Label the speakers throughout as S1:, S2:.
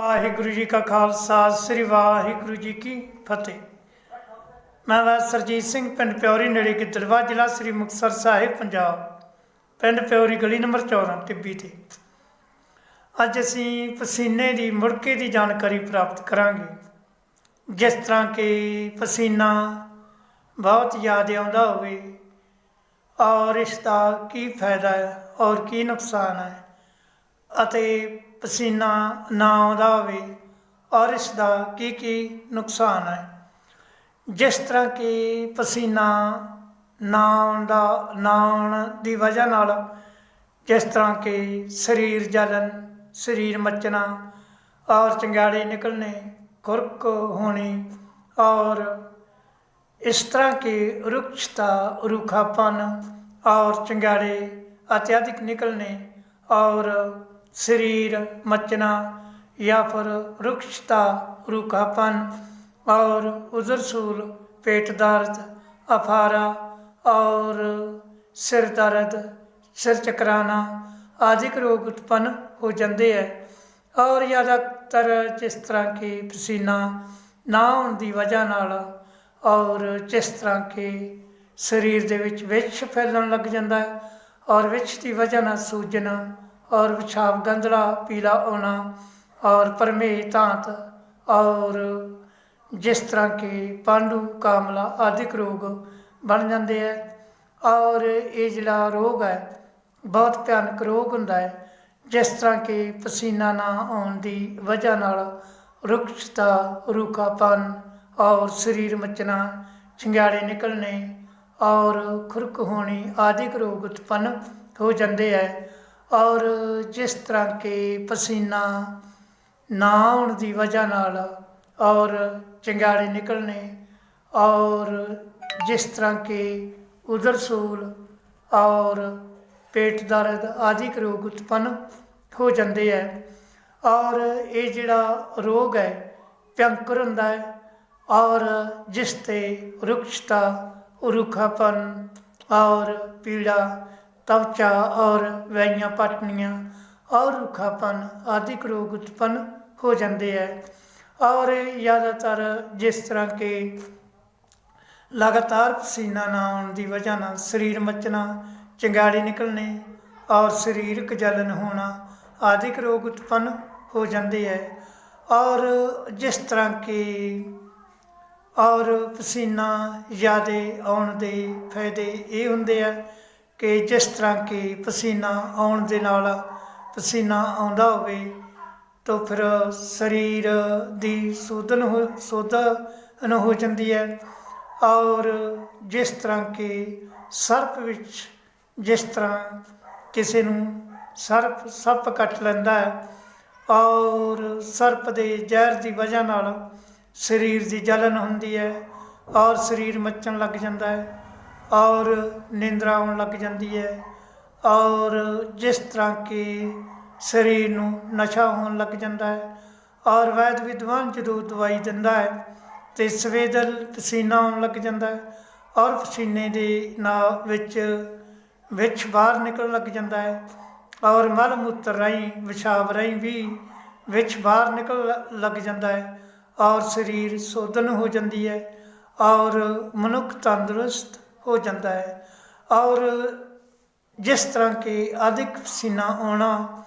S1: ਵਾਹਿਗੁਰੂ ਜੀ ਕਾ ਖਾਲਸਾ, ਸ੍ਰੀ ਵਾਹਿਗੁਰੂ ਜੀ ਕੀ ਫਤਿਹ। ਮੈਂ ਵਾ ਸਿੰਘ, ਪਿੰਡ ਪਿਓਰੀ ਨੇੜੇ ਗਿੱਦੜਵਾ, ਜ਼ਿਲ੍ਹਾ ਸ੍ਰੀ ਮੁਕਤਸਰ ਸਾਹਿਬ, ਪੰਜਾਬ। ਪਿੰਡ ਪਿਓਰੀ ਗਲੀ ਨੰਬਰ 14 ਟਿੱਬੀ ਤੇ। ਅੱਜ ਅਸੀਂ ਪਸੀਨੇ ਦੀ, ਮੁੜਕੇ ਦੀ ਜਾਣਕਾਰੀ ਪ੍ਰਾਪਤ ਕਰਾਂਗੇ। ਜਿਸ ਤਰ੍ਹਾਂ ਕਿ ਪਸੀਨਾ ਬਹੁਤ ਜ਼ਿਆਦਾ ਆਉਂਦਾ ਹੋਵੇ, ਔਰ ਇਸ ਦਾ ਕੀ ਫਾਇਦਾ ਹੈ, ਔਰ ਕੀ ਨੁਕਸਾਨ ਹੈ, ਅਤੇ ਪਸੀਨਾ ਨਾ ਆਉਂਦਾ ਹੋਵੇ, ਔਰ ਇਸ ਦਾ ਕੀ ਕੀ ਨੁਕਸਾਨ ਹੈ? ਜਿਸ ਤਰ੍ਹਾਂ ਕਿ ਪਸੀਨਾ ਨਾ ਆਉਂਦਾ, ਨਾ ਆਉਣ ਦੀ ਵਜ੍ਹਾ ਨਾਲ ਜਿਸ ਤਰ੍ਹਾਂ ਕਿ ਸਰੀਰ ਜਲਨ ਸਰੀਰ ਮੱਚਣਾ, ਔਰ ਚੰਗਾੜੇ ਨਿਕਲਨੇ ਖੁਰਕ ਹੋਣੀ, ਔਰ ਇਸ ਤਰ੍ਹਾਂ ਕਿ ਰੁਖਤਾ ਰੁਖਾਪਨ, ਔਰ ਚੰਗਾੜੇ ਅਤਿਆਧਿਕ ਨਿਕਲਨੇ ਔਰ शरीर मचना या फिर रुक्षता रूखापन और उजरसूल पेट दर्द अफारा और सिर दर्द सिर चकराना आदि के रोग उत्पन्न हो जाते हैं और ज़्यादातर जिस तरह के पसीना ਨਾ ਹੋਣ ਦੀ ਵਜ੍ਹਾ ਨਾਲ ਔਰ ਜਿਸ ਤਰ੍ਹਾਂ ਕਿ ਸਰੀਰ ਦੇ ਵਿੱਚ ਵਿਛ ਫੈਲਣ ਲੱਗ ਜਾਂਦਾ ਹੈ ਔਰ ਵਿਛ ਦੀ ਵਜ੍ਹਾ ਨਾਲ ਸੂਜਨ ਔਰ ਵਿਛਾਵ ਗੰਧਲਾ ਪੀਲਾ ਹੋਣਾ ਔਰ ਪਰਮੇਹ ਤਾਂਤ ਔਰ ਜਿਸ ਤਰ੍ਹਾਂ ਕਿ ਪਾਂਡੂ ਕਾਮਲਾ ਆਦਿਕ ਰੋਗ ਬਣ ਜਾਂਦੇ ਹੈ ਔਰ ਇਹ ਜਿਹੜਾ ਰੋਗ ਹੈ ਬਹੁਤ ਭਿਆਨਕ ਰੋਗ ਹੁੰਦਾ ਹੈ ਜਿਸ ਤਰ੍ਹਾਂ ਕਿ ਪਸੀਨਾ ਨਾ ਆਉਣ ਦੀ ਵਜ੍ਹਾ ਨਾਲ ਰੁਕਸ਼ਤਾ ਰੂਖਾਪਨ और शरीर मचना चिंगाड़े निकलने और खुरक होनी आदि रोग उत्पन्न हो जाते ਔਰ ਜਿਸ ਤਰ੍ਹਾਂ ਕਿ ਪਸੀਨਾ ਨਾ ਆਉਣ ਦੀ ਵਜ੍ਹਾ ਨਾਲ ਔਰ ਚੰਗਾੜੇ ਨਿਕਲਣੇ ਔਰ ਜਿਸ ਤਰ੍ਹਾਂ ਕਿ ਉਦਰ ਸੂਲ ਔਰ ਪੇਟ ਦਰਦ ਆਦਿਕ ਰੋਗ ਉਤਪੰਨ ਹੋ ਜਾਂਦੇ ਆ ਔਰ ਇਹ ਜਿਹੜਾ ਰੋਗ ਹੈ ਭਿਆੰਕਰ ਹੁੰਦਾ ਹੈ ਔਰ ਜਿਸ ਤੇ ਰੁਖਸ਼ਤਾ, ਰੁਖਾਪਨ ਔਰ ਪੀੜਾ ਤਵਚਾ ਔਰ ਵੈਆਂ ਪਟਨੀਆਂ ਔਰ ਰੁੱਖਾਪਨ ਆਦਿਕ ਰੋਗ ਉਤਪਨ ਹੋ ਜਾਂਦੇ ਹੈ ਔਰ ਜ਼ਿਆਦਾਤਰ ਜਿਸ ਤਰ੍ਹਾਂ ਕਿ ਲਗਾਤਾਰ ਪਸੀਨਾ ਨਾ ਆਉਣ ਦੀ ਵਜ੍ਹਾ ਨਾਲ ਸਰੀਰ ਮੱਚਣਾ, ਚੰਗਾੜੇ ਨਿਕਲਣੇ ਔਰ ਸਰੀਰਕ ਜਲਨ ਹੋਣਾ ਆਦਿਕ ਰੋਗ ਉਤਪੰਨ ਹੋ ਜਾਂਦੇ ਹੈ ਔਰ ਜਿਸ ਤਰ੍ਹਾਂ ਕਿ ਔਰ ਪਸੀਨਾ ਜ਼ਿਆਦੇ ਆਉਣ ਦੇ ਫਾਇਦੇ ਇਹ ਹੁੰਦੇ ਆ ਕਿ ਜਿਸ ਤਰ੍ਹਾਂ ਕਿ ਪਸੀਨਾ ਆਉਣ ਦੇ ਨਾਲ ਪਸੀਨਾ ਆਉਂਦਾ ਹੋਵੇ, ਤਾਂ ਫਿਰ ਸਰੀਰ ਦੀ ਸੋਧਨ ਹੋ ਸੋਧਨ ਹੋ ਜਾਂਦੀ ਹੈ। ਔਰ ਜਿਸ ਤਰ੍ਹਾਂ ਕਿ ਸਰਪ ਵਿੱਚ ਜਿਸ ਤਰ੍ਹਾਂ ਕਿਸੇ ਨੂੰ ਸਰਪ ਸੱਪ ਕੱਟ ਲੈਂਦਾ ਹੈ, ਔਰ ਸਰਪ ਦੇ ਜ਼ਹਿਰ ਦੀ ਵਜ੍ਹਾ ਨਾਲ ਸਰੀਰ ਦੀ ਜਲਨ ਹੁੰਦੀ ਹੈ, ਔਰ ਸਰੀਰ ਮੱਚਣ ਲੱਗ ਜਾਂਦਾ ਹੈ। ਔਰ ਨਿੰਦਰਾ ਆਉਣ ਲੱਗ ਜਾਂਦੀ ਹੈ ਔਰ ਜਿਸ ਤਰ੍ਹਾਂ ਕਿ ਸਰੀਰ ਨੂੰ ਨਸ਼ਾ ਹੋਣ ਲੱਗ ਜਾਂਦਾ ਹੈ, ਔਰ ਵੈਦ ਵਿਦਵਾਨ ਜਦੋਂ ਦਵਾਈ ਦਿੰਦਾ ਹੈ ਤੇ ਸਵੇਦਲ ਪਸੀਨਾ ਆਉਣ ਲੱਗ ਜਾਂਦਾ ਹੈ ਔਰ ਪਸੀਨੇ ਦੇ ਨਾਲ ਵਿੱਚ ਵਿੱਚ ਬਾਹਰ ਨਿਕਲਣ ਲੱਗ ਜਾਂਦਾ ਹੈ ਔਰ ਮਲ ਮੂਤਰ ਰਾਹੀਂ ਵਿਸ਼ਾਬ ਰਾਹੀਂ ਵੀ ਵਿੱਚ ਬਾਹਰ ਨਿਕਲ ਲੱਗ ਜਾਂਦਾ ਹੈ ਔਰ ਸਰੀਰ ਸੋਧਨ ਹੋ ਜਾਂਦੀ ਹੈ ਔਰ ਮਨੁੱਖ ਤੰਦਰੁਸਤ ਹੋ ਜਾਂਦਾ ਹੈ। ਔਰ ਜਿਸ ਤਰ੍ਹਾਂ ਕਿ ਅਧਿਕ ਪਸੀਨਾ ਆਉਣਾ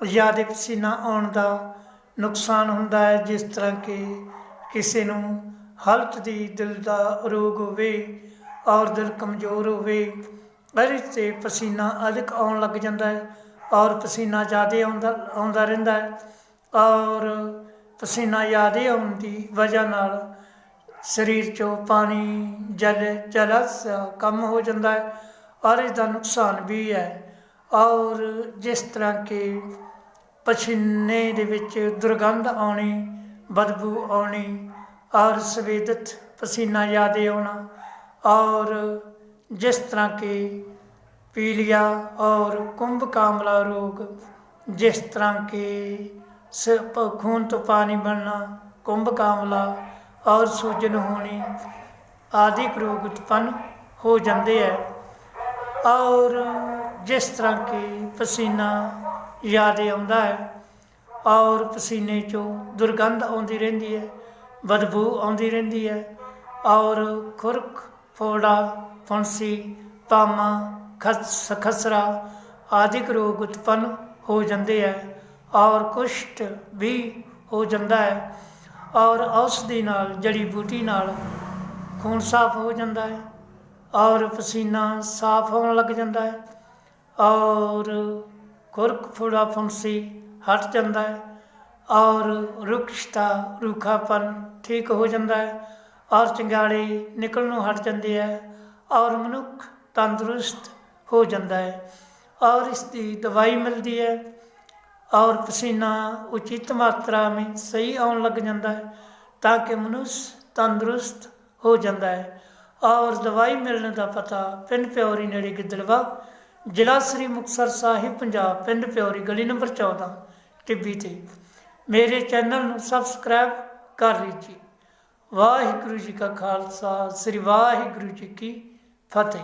S1: ਜ਼ਿਆਦਾ ਪਸੀਨਾ ਆਉਣ ਦਾ ਨੁਕਸਾਨ ਹੁੰਦਾ ਹੈ, ਜਿਸ ਤਰ੍ਹਾਂ ਕਿ ਕਿਸੇ ਨੂੰ ਹਲਟ ਦੀ ਦਿਲ ਦਾ ਰੋਗ ਹੋਵੇ ਔਰ ਦਿਲ ਕਮਜ਼ੋਰ ਹੋਵੇ ਅਰੇ ਤੇ ਪਸੀਨਾ ਅਧਿਕ ਆਉਣ ਲੱਗ ਜਾਂਦਾ ਹੈ ਔਰ ਪਸੀਨਾ ਜ਼ਿਆਦਾ ਆਉਂਦਾ ਆਉਂਦਾ ਰਹਿੰਦਾ ਹੈ। ਔਰ ਪਸੀਨਾ ਜ਼ਿਆਦਾ ਆਉਣ ਦੀ ਵਜ੍ਹਾ ਨਾਲ ਸਰੀਰ ਚੋਂ ਪਾਣੀ, ਜਲ ਚਲਸ ਕਮ ਹੋ ਜਾਂਦਾ ਹੈ। ਔਰ ਇਸ ਦਾ ਨੁਕਸਾਨ ਵੀ ਹੈ। ਔਰ ਜਿਸ ਤਰ੍ਹਾਂ ਕਿ ਪਛਿੰਨੇ ਦੇ ਵਿੱਚ ਦੁਰਗੰਧ ਆਉਣੀ, ਬਦਬੂ ਆਉਣੀ, ਔਰ ਸਵੇਦਤ ਪਸੀਨਾ ਯਾਦੇ ਆਉਣਾ, ਔਰ ਜਿਸ ਤਰ੍ਹਾਂ ਕਿ ਪੀਲੀਆ ਔਰ ਕੁੰਭ ਕਾਮਲਾ ਰੋਗ, ਜਿਸ ਤਰ੍ਹਾਂ ਕਿ ਖੂਨ ਤੋਂ ਪਾਣੀ ਬਣਨਾ, ਕੁੰਭ ਕਾਮਲਾ ਔਰ ਸੂਜਨ ਹੋਣੀ ਆਦਿਕ ਰੋਗ ਉਤਪੰਨ ਹੋ ਜਾਂਦੇ ਹੈ ਔਰ ਜਿਸ ਤਰ੍ਹਾਂ ਕਿ ਪਸੀਨਾ ਯਾਦ ਆਉਂਦਾ ਹੈ ਔਰ ਪਸੀਨੇ ਚੋਂ ਦੁਰਗੰਧ ਆਉਂਦੀ ਰਹਿੰਦੀ ਹੈ ਬਦਬੂ ਆਉਂਦੀ ਰਹਿੰਦੀ ਹੈ ਔਰ ਖੁਰਕ, ਫੋੜਾ, ਫੰਸੀ ਤਾਮਾ ਖਸ, ਖਸਰਾ ਆਦਿਕ ਰੋਗ ਉਤਪੰਨ ਹੋ ਜਾਂਦੇ ਹੈ ਔਰ ਕੁਸ਼ਟ ਵੀ ਹੋ ਜਾਂਦਾ ਹੈ ਔਰ ਔਸ਼ਧੀ ਨਾਲ, ਜੜੀ ਬੂਟੀ ਨਾਲ ਖੂਨ ਸਾਫ਼ ਹੋ ਜਾਂਦਾ ਹੈ ਔਰ ਪਸੀਨਾ ਸਾਫ਼ ਹੋਣ ਲੱਗ ਜਾਂਦਾ ਹੈ ਔਰ ਖੁਰਕ ਫੁੜਾ ਫੁੰਸੀ ਹਟ ਜਾਂਦਾ ਹੈ ਔਰ ਰੁਕਸ਼ਤਾ ਰੁੱਖਾਪਨ ਠੀਕ ਹੋ ਜਾਂਦਾ ਹੈ ਔਰ ਚੰਗਾੜੇ ਨੂੰ ਹਟ ਜਾਂਦੇ ਹੈ ਔਰ ਮਨੁੱਖ ਤੰਦਰੁਸਤ ਹੋ ਜਾਂਦਾ ਹੈ ਔਰ ਇਸ ਦੀ ਦਵਾਈ ਮਿਲਦੀ ਹੈ। और पसीना उचित मात्रा में सही आने लग जाता है ताकि मनुष्य तंदुरुस्त हो जाता है और दवाई मिलने का पता पिंड प्योरी नेड़े गिद्दड़वा ਜ਼ਿਲ੍ਹਾ ਸ੍ਰੀ ਮੁਕਤਸਰ ਸਾਹਿਬ ਪੰਜਾਬ ਪਿੰਡ ਪਿਓਰੀ ਗਲੀ ਨੰਬਰ 14 ਟਿੱਬੀ ਤੇ ਮੇਰੇ ਚੈਨਲ ਨੂੰ ਸਬਸਕ੍ਰਾਈਬ ਕਰ ਲੀਜੀਏ ਵਾਹਿਗੁਰੂ ਜੀ ਕਾ ਖਾਲਸਾ ਸ੍ਰੀ ਵਾਹਿਗੁਰੂ ਜੀ ਕੀ ਫਤਿਹ